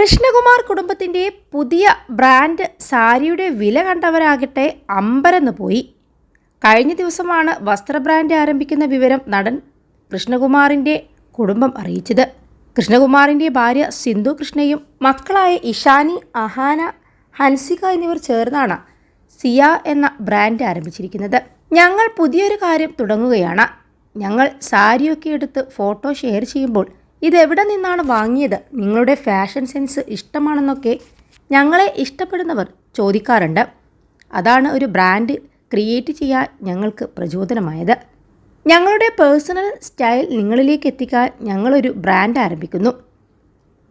കൃഷ്ണകുമാർ കുടുംബത്തിന്റെ പുതിയ ബ്രാൻഡ് സാരിയുടെ വില കണ്ടവരാകട്ടെ അമ്പരന്ന് പോയി. കഴിഞ്ഞ ദിവസമാണ് വസ്ത്ര ബ്രാൻഡ് ആരംഭിക്കുന്ന വിവരം നടൻ കൃഷ്ണകുമാറിന്റെ കുടുംബം അറിയിച്ചത്. കൃഷ്ണകുമാറിന്റെ ഭാര്യ സിന്ധു കൃഷ്ണയും മക്കളായ ഇഷാനി അഹാന ഹൻസിക എന്നിവർ ചേർന്നാണ് സിയ എന്ന ബ്രാൻഡ് ആരംഭിച്ചിരിക്കുന്നത്. ഞങ്ങൾ പുതിയൊരു കാര്യം തുടങ്ങുകയാണ്. ഞങ്ങൾ സാരിയൊക്കെ എടുത്ത് ഫോട്ടോ ഷെയർ ചെയ്യുമ്പോൾ ഇതെവിടെ നിന്നാണ് വാങ്ങിയത്? നിങ്ങളുടെ ഫാഷൻ സെൻസ് ഇഷ്ടമാണെന്നൊക്കെ ഞങ്ങളെ ഇഷ്ടപ്പെടുന്നവർ ചോദിക്കാറുണ്ട്. അതാണ് ഒരു ബ്രാൻഡ് ക്രിയേറ്റ് ചെയ്യാൻ ഞങ്ങൾക്ക് പ്രചോദനമായത്. ഞങ്ങളുടെ പേഴ്സണൽ സ്റ്റൈൽ നിങ്ങളിലേക്ക് എത്തിക്കാൻ ഞങ്ങളൊരു ബ്രാൻഡ് ആരംഭിക്കുന്നു.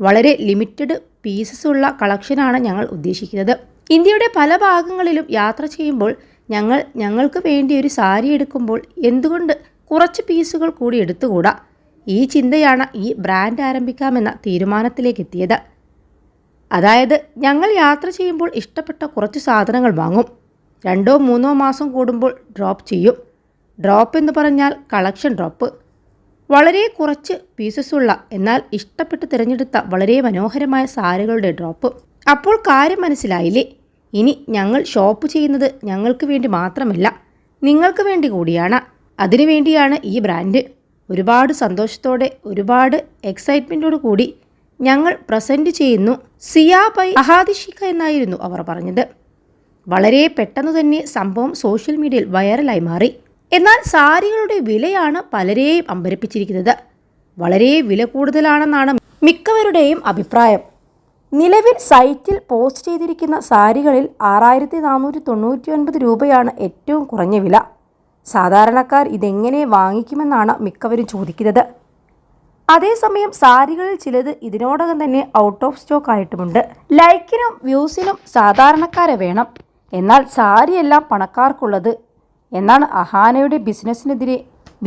വളരെ ലിമിറ്റഡ് പീസസ് ഉള്ള കളക്ഷനാണ് ഞങ്ങൾ ഉദ്ദേശിക്കുന്നത്. ഇന്ത്യയുടെ പല ഭാഗങ്ങളിലും യാത്ര ചെയ്യുമ്പോൾ ഞങ്ങൾ ഞങ്ങൾക്ക് വേണ്ടി ഒരു സാരി എടുക്കുമ്പോൾ എന്തുകൊണ്ട് കുറച്ച് പീസുകൾ കൂടി എടുത്തുകൂടാ? ഈ ചിന്തയാണ് ഈ ബ്രാൻഡ് ആരംഭിക്കാമെന്ന തീരുമാനത്തിലേക്ക് എത്തിയത് അതായത് ഞങ്ങൾ യാത്ര ചെയ്യുമ്പോൾ ഇഷ്ടപ്പെട്ട കുറച്ച് സാധനങ്ങൾ വാങ്ങും. രണ്ടോ മൂന്നോ മാസം കൂടുമ്പോൾ ഡ്രോപ്പ് ചെയ്യും. ഡ്രോപ്പ് എന്ന് പറഞ്ഞാൽ കളക്ഷൻ ഡ്രോപ്പ്. വളരെ കുറച്ച് പീസസ് ഉള്ള എന്നാൽ ഇഷ്ടപ്പെട്ട് തിരഞ്ഞെടുത്ത വളരെ മനോഹരമായ സാരികളുടെ ഡ്രോപ്പ്. അപ്പോൾ കാര്യം മനസ്സിലായില്ലേ? ഇനി ഞങ്ങൾ ഷോപ്പ് ചെയ്യുന്നത് ഞങ്ങൾക്ക് വേണ്ടി മാത്രമല്ല നിങ്ങൾക്ക് വേണ്ടി കൂടിയാണ്. അതിനുവേണ്ടിയാണ് ഈ ബ്രാൻഡ്. ഒരുപാട് സന്തോഷത്തോടെ ഒരുപാട് എക്സൈറ്റ്മെന്റോട് കൂടി ഞങ്ങൾ പ്രസന്റ് ചെയ്യുന്നു സിയാ ബൈ അഹാദിഷിക്ക എന്നായിരുന്നു അവർ പറഞ്ഞത്. വളരെ പെട്ടെന്ന് തന്നെ സംഭവം സോഷ്യൽ മീഡിയയിൽ വൈറലായി മാറി. എന്നാൽ സാരികളുടെ വിലയാണ് പലരെയും അമ്പരപ്പിച്ചിരിക്കുന്നത്. വളരെ വില കൂടുതലാണെന്നാണ് മിക്കവരുടെയും അഭിപ്രായം. നിലവിൽ സൈറ്റിൽ പോസ്റ്റ് ചെയ്തിരിക്കുന്ന സാരികളിൽ ആറായിരത്തി നാനൂറ്റി തൊണ്ണൂറ്റി ഒൻപത് രൂപയാണ് ഏറ്റവും കുറഞ്ഞ വില. സാധാരണക്കാർ ഇതെങ്ങനെ വാങ്ങിക്കുമെന്നാണ് മിക്കവരും ചോദിക്കുന്നത്. അതേസമയം സാരികളിൽ ചിലത് ഇതിനോടകം തന്നെ ഔട്ട് ഓഫ് സ്റ്റോക്ക് ആയിട്ടുമുണ്ട്. ലൈക്കിനും വ്യൂസിനും സാധാരണക്കാരെ വേണം. എന്നാൽ സാരിയെല്ലാം പണക്കാർക്കുള്ളത് എന്നാണ് അഹാനയുടെ ബിസിനസ്സിനെതിരെ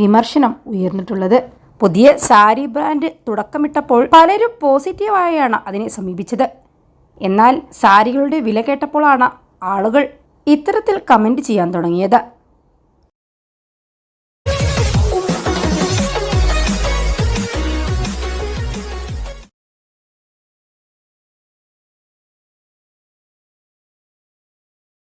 വിമർശനം ഉയർന്നിട്ടുള്ളത്. പുതിയ സാരി ബ്രാൻഡ് തുടക്കമിട്ടപ്പോൾ പലരും പോസിറ്റീവായാണ് അതിനെ സമീപിച്ചത്. എന്നാൽ സാരികളുടെ വില കേട്ടപ്പോഴാണ് ആളുകൾ ഇത്തരത്തിൽ കമന്റ് ചെയ്യാൻ തുടങ്ങിയത്.